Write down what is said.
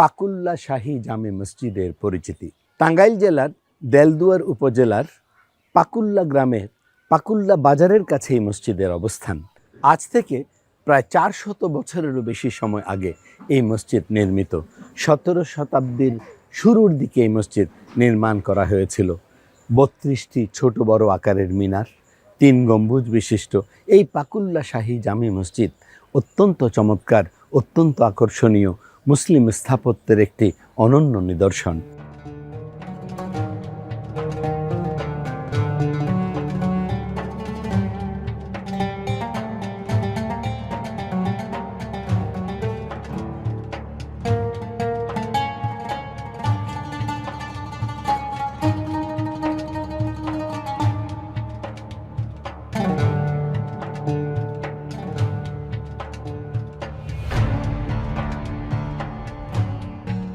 পাকুল্লা শাহী জামে মসজিদের পরিচিতি। টাঙ্গাইল জেলার দেলদুয়ার উপজেলার পাকুল্লা গ্রামের পাকুল্লা বাজারের কাছে এই মসজিদের অবস্থান। আজ থেকে প্রায় চার শত বছরেরও বেশি সময় আগে এই মসজিদ নির্মিত। সতেরো শতাব্দীর শুরুর দিকে এই মসজিদ নির্মাণ করা হয়েছিল। বত্রিশটি ছোট বড় আকারের মিনার, তিন গম্বুজ বিশিষ্ট। এই পাকুল্লা শাহী জামি মসজিদ অত্যন্ত চমৎকার, অত্যন্ত আকর্ষণীয় মুসলিম স্থাপত্যের একটি অনন্য নিদর্শন।